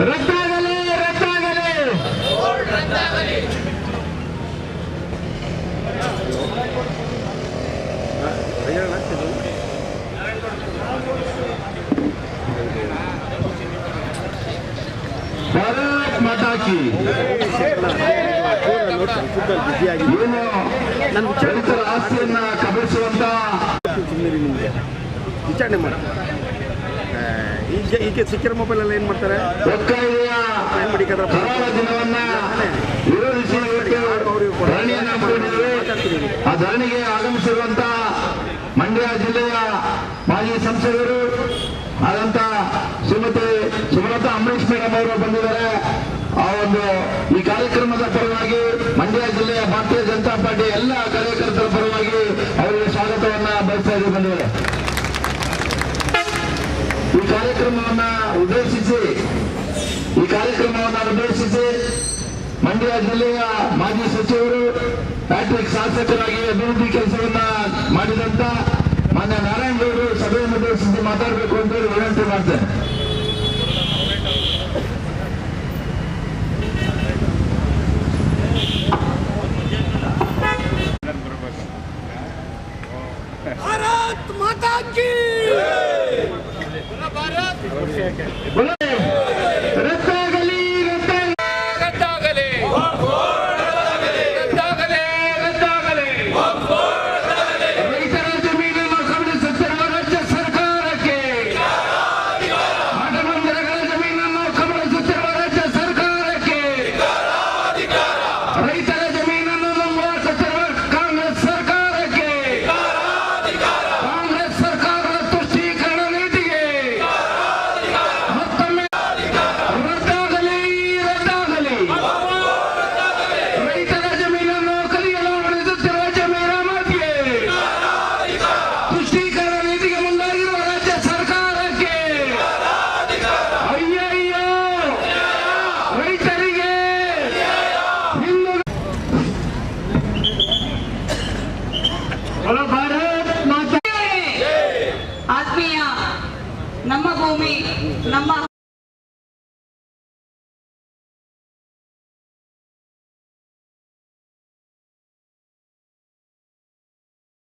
ರದ್ದಾಗಲಿ ರದ್ದಾಗಲಿ ಭಾರತ್ ಮಾತಾಕಿ ಏನು ರೈತರ ಆಸ್ತಿಯನ್ನ ಕಬಳಿಸುವಂತ ವಿಚಾರಣೆ ಮಾಡಿ. ಈಗ ಈಗ ಸಿಕ್ಕಿರೋ ಮೊಬೈಲ್ ಎಲ್ಲ ಏನು ಮಾಡ್ತಾರೆ? ಆ ಧರಣಿಗೆ ಆಗಮಿಸಿರುವಂತ ಮಂಡ್ಯ ಜಿಲ್ಲೆಯ ಮಾಜಿ ಸಂಸದರು ಆದಂತ ಶ್ರೀಮತಿ ಸುಮಲತಾ ಅಂಬರೀಶ್ ಮೇಡಮ್ ಅವರು ಬಂದಿದ್ದಾರೆ. ಆ ಒಂದು ಈ ಕಾರ್ಯಕ್ರಮದ ಪರವಾಗಿ ಮಂಡ್ಯ ಜಿಲ್ಲೆಯ ಭಾರತೀಯ ಜನತಾ ಪಾರ್ಟಿ ಎಲ್ಲ ಕಾರ್ಯಕರ್ತರ ಪರವಾಗಿ ಅವರಿಗೆ ಸ್ವಾಗತವನ್ನ ಬಯಸ್ತಾ ಇದ್ದಾರೆ ಬಂದಿದ್ದಾರೆ ಈ ಕಾರ್ಯಕ್ರಮವನ್ನ ಉದ್ದೇಶಿಸಿ ಈ ಕಾರ್ಯಕ್ರಮವನ್ನು ಉದ್ದೇಶಿಸಿ ಮಂಡ್ಯ ಜಿಲ್ಲೆಯ ಮಾಜಿ ಸಚಿವರು ಪ್ಯಾಟ್ರಿಕ್ ಶಾಸಕರಾಗಿ ಅಭಿವೃದ್ಧಿ ಕೆಲಸವನ್ನ ಮಾಡಿದಂತ ಮಾನ್ಯ ನಾರಾಯಣಗೌಡರು ಸಭೆಯನ್ನು ಉದ್ದೇಶಿಸಿ ಮಾತಾಡಬೇಕು ಅಂತ ಹೇಳಿ ವಿನಂತಿ ಮಾಡ್ತೇನೆ. ಭಾರತ್ ಮಾತಾ ಕಿ ಭಾರತ್ ನಮ್ಮ ಭೂಮಿ ನಮ್ಮ